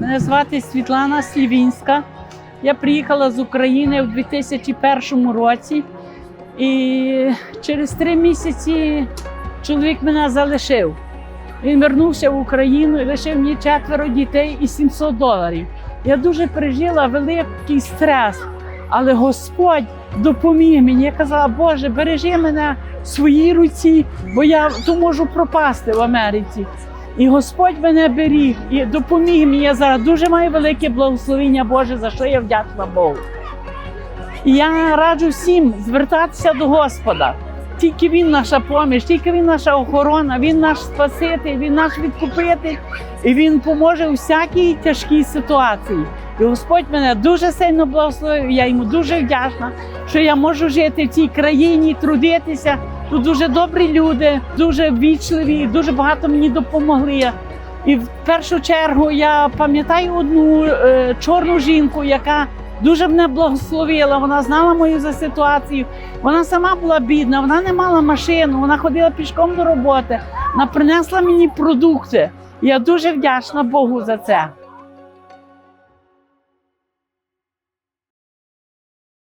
Мене звати Світлана Слівінська. Я приїхала з України в 2001 році, і через три місяці чоловік мене залишив. Він вернувся в Україну і лишив мені четверо дітей і 700 доларів. Я дуже пережила великий стрес, але Господь допоміг мені. Я казала, Боже, бережи мене в своїй руці, бо я то можу пропасти в Америці. І Господь мене беріг і допоміг мені. Я зараз дуже маю велике благословення Боже, за що я вдячна Богу. І я раджу всім звертатися до Господа. Тільки Він наша поміч, тільки Він наша охорона, Він наш спаситель, Він наш відкупитель, і Він поможе у всякій тяжкій ситуації. І Господь мене дуже сильно благословив. Я йому дуже вдячна, що я можу жити в цій країні, трудитися. Тут дуже добрі люди, дуже ввічливі, дуже багато мені допомогли. І в першу чергу я пам'ятаю одну е, чорну жінку, яка дуже мене благословила. Вона знала мою за ситуацію. Вона сама була бідна, вона не мала машину, вона ходила пішком до роботи. Вона принесла мені продукти. Я дуже вдячна Богу за це.